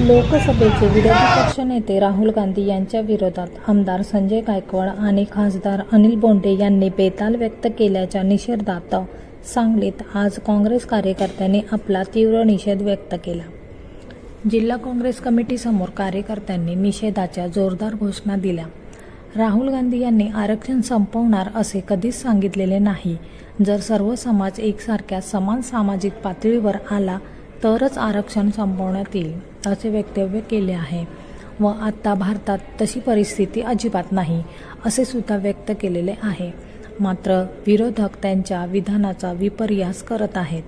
लोकसभेचे विरोधी पक्षनेते राहुल गांधी यांच्या विरोधात आमदार संजय गायकवाड आणि खासदार अनिल बोंडे यांनी बेताल व्यक्त केल्याच्या निषेधार्थ सांगलीत आज काँग्रेस कार्यकर्त्यांनी आपला तीव्र निषेध व्यक्त केला. जिल्हा काँग्रेस कमिटीसमोर कार्यकर्त्यांनी निषेधाच्या जोरदार घोषणा दिल्या. राहुल गांधी यांनी आरक्षण संपवणार असे कधीच सांगितलेले नाही. जर सर्व समाज एकसारख्या समान सामाजिक पातळीवर आला तरच आरक्षण संपवण्यात येईल असे वक्तव्य केले आहे. व आत्ता भारतात तशी परिस्थिती अजिबात नाही असे सुद्धा व्यक्त केलेले आहे. मात्र विरोधक त्यांच्या विधानाचा विपर्यास करत आहेत.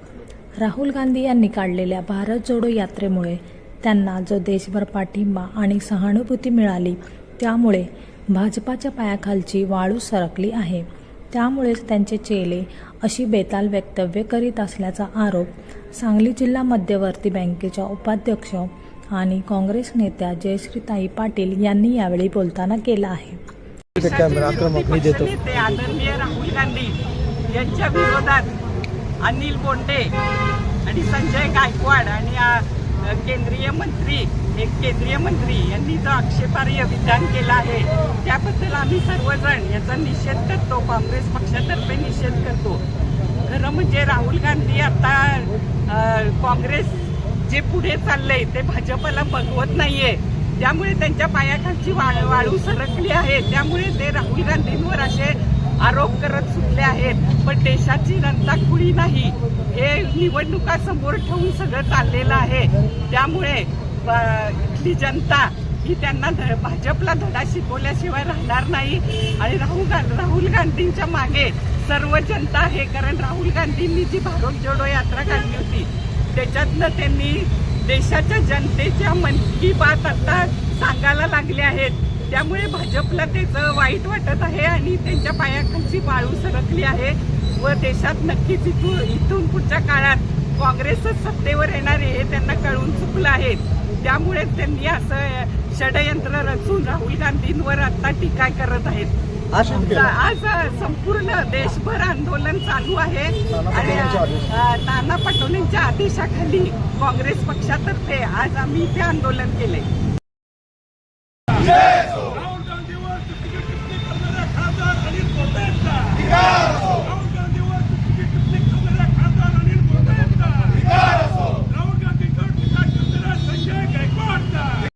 राहुल गांधी यांनी काढलेल्या भारत जोडो यात्रेमुळे त्यांना जो देशभर पाठिंबा आणि सहानुभूती मिळाली त्यामुळे भाजपाच्या पायाखालची वाळू सरकली आहे. त्यामुळेच त्यांचे चेले अशी बेताल वक्तव्य करीत असल्याचा आरोप सांगली जिल्हा मध्यवर्ती बँकेच्या उपाध्यक्ष आणि काँग्रेस नेत्या जयश्रीताई पाटील यांनी यावेळी बोलताना केला आहे. आदरणीय राहुल गांधी यांच्या विरोधात अनिल बोंडे आणि संजय गायकवाड आणि केंद्रीय मंत्री एक केंद्रीय मंत्री यांनी जो आक्षेपार्ह विधान केलं आहे त्याबद्दल आम्ही सर्वजण याचा निषेध करतो काँग्रेस पक्षातर्फे निषेध करतो. खरं म्हणजे राहुल गांधी आता काँग्रेस जे पुढे चाललंय ते भाजपला बघवत नाहीये. त्यामुळे त्यांच्या पायाखालची वाळ वाळू सरकली आहे. त्यामुळे ते राहुल गांधींवर असे आरोप करत सुटले आहेत. पण देशाची जनता कुणी नाही? हे निवडणुका समोर ठेवून सगळं चाललेलं आहे. त्यामुळे इथली जनता ही त्यांना ध- भाजपला धडा शिकवल्याशिवाय राहणार नाही. आणि राहुल राहुल गांधींच्या मागे सर्व जनता आहे कारण राहुल गांधींनी जी भारत जोडो यात्रा काढली होती त्याच्यातनं त्यांनी देशाच्या जनतेच्या मन की बात आता सांगायला लागले आहेत. त्यामुळे भाजपला त्याचं वाईट वाटत आहे आणि त्यांच्या पायाखालची बाळू सरकली आहे. व देशात नक्कीच इथून इथून पुढच्या काळात काँग्रेसच सत्तेवर येणार आहे हे त्यांना कळून त्यामुळेच त्यांनी असं षडयंत्र रचून राहुल गांधींवर आता टीका करत आहेत. आज संपूर्ण देशभर आंदोलन चालू आहे. आणि नाना पटोलेंच्या आदेशाखाली काँग्रेस पक्षातर्फे आज आम्ही इथे आंदोलन केले